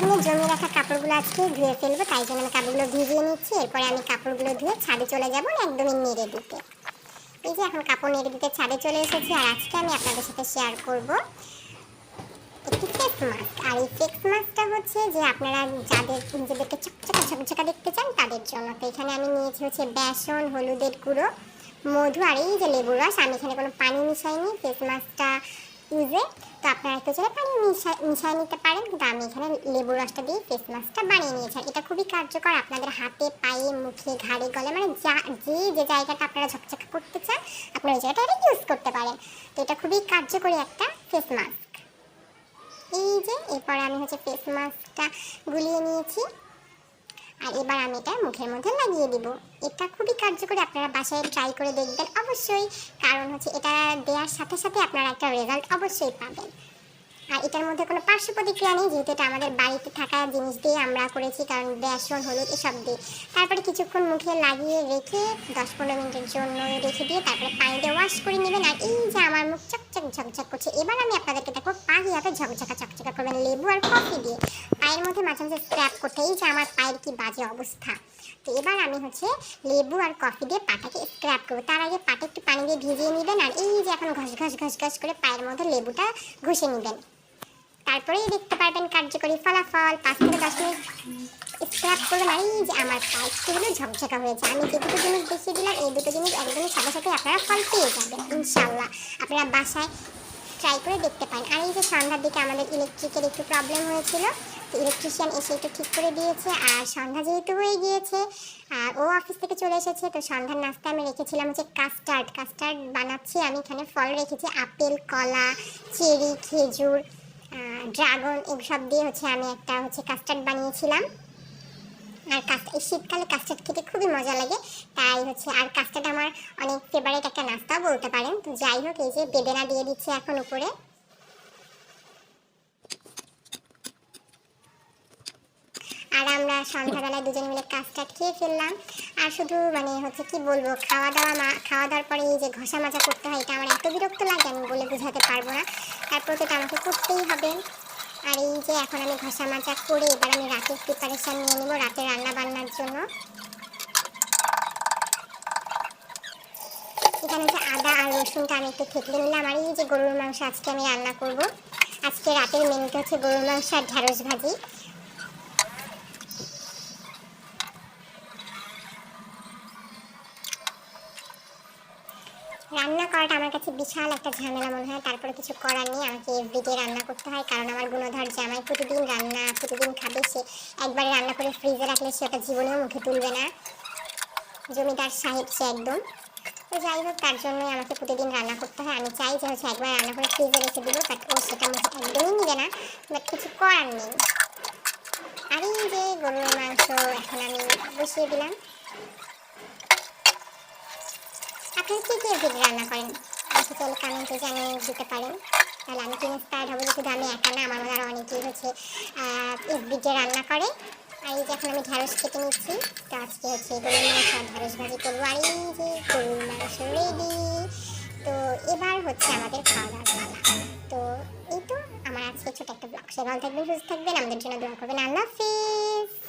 দিনের জমিয়ে রাখা কাপড়গুলো আজকে ধুয়ে ফেলব, তাই জন্য আমি কাপড়গুলো ভিজিয়ে নিচ্ছি। এরপরে আমি কাপড়গুলো ধুয়ে ছাদে চলে যাব, একদমই নেড়ে দিতে। এই যে এখন কাপড় নেড়ে দিতে ছাদে চলে এসেছি, আর আজকে আমি আপনাদের সাথে শেয়ার করব একটি ফেস মাস্ক আর এই ফেস মাস্কটা হচ্ছে যে আপনারা যাদের নিজেদেরকে চকচকা ঝকঝকা দেখতে চান, তাদের জন্য। তো এখানে আমি নিয়েছি হচ্ছে বেসন, হলুদের গুঁড়ো, মধু, আর এই যে লেবুর রস। আমি এখানে কোনো পানি মিশাইনি ফেস মাস্কটা ইউজে তো আপনারা একটু চাইলে পানি মিশা- মিশিয়ে নিতে পারেন। কিন্তু আমি এখানে লেবুর রসটা দিয়ে ফেস মাস্কটা বানিয়ে নিয়েছি। এটা খুবই কার্যকর। আপনাদের হাতে, পায়ে, মুখে, ঘাড়ে গলে মানে যা, যে যে জায়গাটা আপনারা ঝকঝকা করতে চান, আপনারা ওই জায়গাটা এটা ইউজ করতে পারেন। তো এটা খুবই কার্যকরী একটা ফেস মাস্ক এই যে, এরপরে আমি হচ্ছে ফেস মাস্কটা গুলিয়ে নিয়েছি। আর এবার আমি এটা মুখের মধ্যে লাগিয়ে দিব। এটা খুবই কার্যকরী, আপনারা বাসায় ট্রাই করে দেখবেন অবশ্যই। কারণ হচ্ছে এটা দেওয়ার সাথে সাথে আপনারা একটা রেজাল্ট অবশ্যই পাবেন। আর এটার মধ্যে কোনো পার্শ্ব প্রতিক্রিয়া নেই, যেহেতু এটা আমাদের বাড়িতে থাকা জিনিস দিয়ে আমরা করেছি, কারণ বেসন, হলুদ এসব দিয়ে। তারপরে কিছুক্ষণ মুখে লাগিয়ে রেখে, দশ পনেরো মিনিটের জন্য রেখে দিয়ে তারপরে পানি দিয়ে ওয়াশ করে নেবেন। আর এই যে আমার মুখ চকচক ঝকঝক করছে, এবার আমি আপনাদেরকে দেখো পা কীভাবে ঝকঝকা চকচকা করবেন লেবু আর কফি দিয়ে। পায়ের মধ্যে মাঝে মাঝে স্ক্র্যাপ করতে এই যে আমার পায়ের কি বাজে অবস্থা। তো এবার আমি হচ্ছে লেবু আর কফি দিয়ে পাটাকে স্ক্র্যাপ করব। তার আগে পাটা একটু পানি দিয়ে ভিজিয়ে নেবেন আর এই যে এখন ঘস ঘস ঘষ ঘষ করে পায়ের মধ্যে লেবুটা ঘষে নেবেন। তারপরেই দেখতে পারবেন কার্যকরী ফলাফল। পাঁচ থেকে দশ মিনিট স্ক্র্যাপ করবেন আর এই যে আমার পাইপগুলো ঝকঝকা হয়েছে। আমি যে দুটো জিনিস দেখিয়ে দিলাম, এই দুটো জিনিস একদমই সাথে সাথে আপনারা ফল পেয়ে যাবেন ইনশাল্লাহ আপনারা বাসায় ট্রাই করে দেখতে পারেন। আর এই যে সন্ধ্যার দিকে আমাদের ইলেকট্রিকের একটু প্রবলেম হয়েছিল। ইলেকট্রিশিয়ান এসে একটু ঠিক করে দিয়েছে, আর সন্ধ্যা যেহেতু হয়ে গিয়েছে, আর ও অফিস থেকে চলে এসেছে, তো সন্ধ্যার নাস্তা আমি রেখেছিলাম হচ্ছে কাস্টার্ড কাস্টার্ড বানাচ্ছি, আমি এখানে ফল রেখেছি, আপেল, কলা চেরি খেজুর ড্রাগন এসব দিয়ে হচ্ছে আমি একটা হচ্ছে কাস্টার্ড বানিয়েছিলাম। আর কাস্টার্ড এই শীতকালে কাস্টার্ড খেতে খুবই মজা লাগে, তাই হচ্ছে, আর কাস্টার্ড আমার অনেক ফেভারিট একটা নাস্তাও বলতে পারেন। তো যাই হোক, এই যে বেদেনা দিয়ে দিচ্ছে এখন উপরে। আর আমরা সন্ধ্যাবেলায় দুজন মিলে কাস্টার্ড খেয়ে ফেললাম। আর শুধু মানে হচ্ছে কি বলব খাওয়া দাওয়া মা খাওয়া দাওয়ার পরে এই যে ঘষা মাজা করতে হয়, এটা আমার এত বিরক্ত লাগে আমি বলে বোঝাতে পারব না। তারপর তো আমাকে করতেই হবে। আর এই যে এখন আমি ঘষা মাজা করে এবার আমি রাতের প্রিপারেশন নিয়ে নেব রাতে রান্না বান্নার জন্য। এখানে যে আদা আর রসুনটা আমি একটু থেতলে নিলাম। আর এই যে গরুর মাংস আজকে আমি রান্না করব। আজকে রাতের মেনুতে হচ্ছে গরুর মাংস আর ঢ্যাঁড়স ভাজি। রান্না করাটা আমার কাছে বিশাল একটা ঝামেলা মনে হয়। তারপরে কিছু করার নেই, আমাকে এভরিডে রান্না করতে হয়। কারণ আমার গুণধর জামাই প্রতিদিন রান্না, প্রতিদিন খাবে, সে একবারে রান্না করে ফ্রিজে রাখলে সে সেটা জীবনেও মুখে তুলবে না। জমিদার সাহেব সে একদম। তো যাই হোক, তার জন্যই আমাকে প্রতিদিন রান্না করতে হয়। আমি চাই যে হচ্ছে একবার রান্না করে ফ্রিজে রেখে দিব বাট ও সেটা মুখে একদমই নিবে না। বাট কিছু করার নেই। এই যে গরুর মাংস, এখন আমি বসিয়ে দিলাম। আপনারা কি কি এভিড রান্না করেন? চাইলে কমেন্টে জানিয়ে দিতে পারেন। তাহলে আমি কিনে ইন্সপায়ার্ড হব শুধু আমি একা না? আমার আরও অনেকেই হচ্ছে এভিডে রান্না করে। আর এই যে এখন আমি ঢ্যাঁড়স কেটে নিচ্ছি। তো আজকে হচ্ছে গরুর মাংস আর ঢ্যাঁড়স ভাজি করব। আর এই যে গরুর মাংস রেডি তো এবার হচ্ছে আমাদের খাওয়া দাওয়ার পালা তো এই তো আমার আজকে ছোট একটা ব্লগ সে থাকবেন, সুস্থ থাকবেন। আমাদের জন্য দোয়া করবেন। আল্লাহ হাফিজ।